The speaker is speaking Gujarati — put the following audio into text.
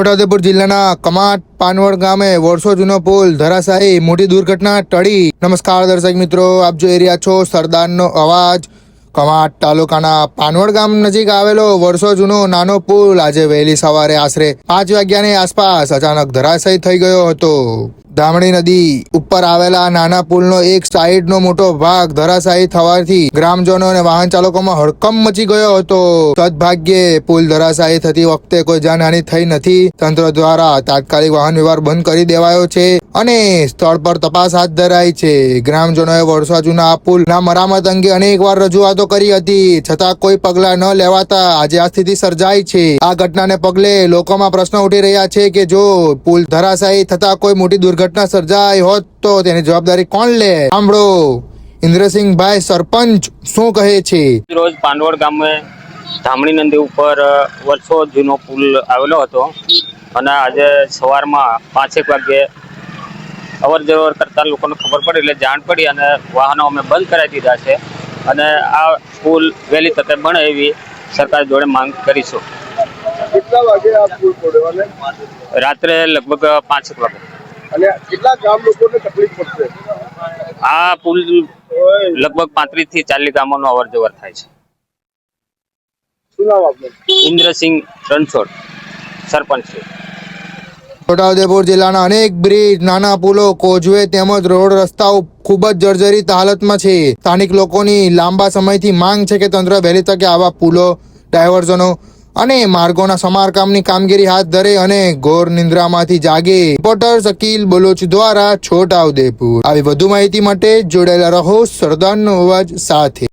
છોટાઉદેપુર જિલ્લાના કમાટ પાનવડ ગામે વર્ષો જૂનો પુલ ધરાશાયી મોટી દુર્ઘટના ટળી. નમસ્કાર દર્શક મિત્રો, આપ જોઈ રહ્યા છો સરદારનો અવાજ. કમાટ તાલુકાના પાનવડ ગામ નજીક આવેલો વર્ષો જૂનો નાનો પુલ આજે વહેલી સવારે આશરે પાંચ વાગ્યાની આસપાસ અચાનક ધરાશાયી થઈ ગયો હતો. ધામણી નદી ઉપર આવેલા નાના પુલનો એક સાઈડનો મોટો ભાગ ધરાશાયી થવાથી ગ્રામજનો અને વાહન ચાલકોમાં હડકંપ મચી ગયો હતો. સદભાગ્યે પુલ ધરાશાયી થતી વખતે કોઈ જાનહાની થઈ નથી. તંત્ર દ્વારા તાત્કાલિક વાહન વ્યવહાર બંધ કરી દેવાયો છે અને સ્થળ પર તપાસ હાથ ધરાઈ છે. ગ્રામજનોએ વર્ષો જૂના આ પુલના મરામત અંગે અનેકવાર રજૂઆતો કરી હતી. છતાં કોઈ પગલા ન લેવાતા આજે આ સ્થિતિ સર્જાઈ છે. આ ઘટનાને પગલે લોકોમાં પ્રશ્ન ઉઠી રહ્યા છે કે જો પુલ ધરાશાયી થતા કોઈ મોટી દુર્ઘટના સર્જાઈ હોત તો તેની જવાબદારી કોણ લે? સાંભળો. ઇન્દ્રસિંહભાઈ સરપંચ શું કહે છે? રોજ પાંડવડ ગામે ધામણી નદી ઉપર વર્ષો જૂનો પુલ આવેલો હતો અને આજે સવારમાં પાંચેક વાગ્યે અવર જવર કરતા લોકોને ખબર પડી એટલે જાણ પડી અને વાહનો અમે બંધ કરાવી દીધા છે અને આ પુલ વહેલી તકે બને એવી સરકાર જોડે માંગ કરીશું. કેટલા વાગે આ પુલ પડ્યો અને? રાત્રે લગભગ પાંચેક વાગે. અને કેટલા ગામ લોકોને તકલીફ પડશે? આ પુલ લગભગ પાંત્રીસથી ચાલીસ ગામોનો અવર જવર થાય છે. ઇન્દ્રસિંહ રણછોડ સરપંચ. છે છોટાઉદેપુર જિલ્લાના અનેક બ્રિજ નાના પુલો કોઝવે તેમજ રોડ રસ્તાઓ ખૂબ જ જર્જરિત હાલતમાં છે. સ્થાનિક લોકોની લાંબા સમયથી માંગ છે કે તંત્ર વહેલી તકે આવા પુલો ડાયવર્ઝનો અને માર્ગોના સમારકામની કામગીરી હાથ ધરે અને ઘોર નિંદ્રામાંથી જાગે. રિપોર્ટર શકીલ બલોચ દ્વારા છોટાઉદેપુર. આવી વધુ માહિતી માટે જોડાયેલા રહો સરદારનો અવાજ સાથે.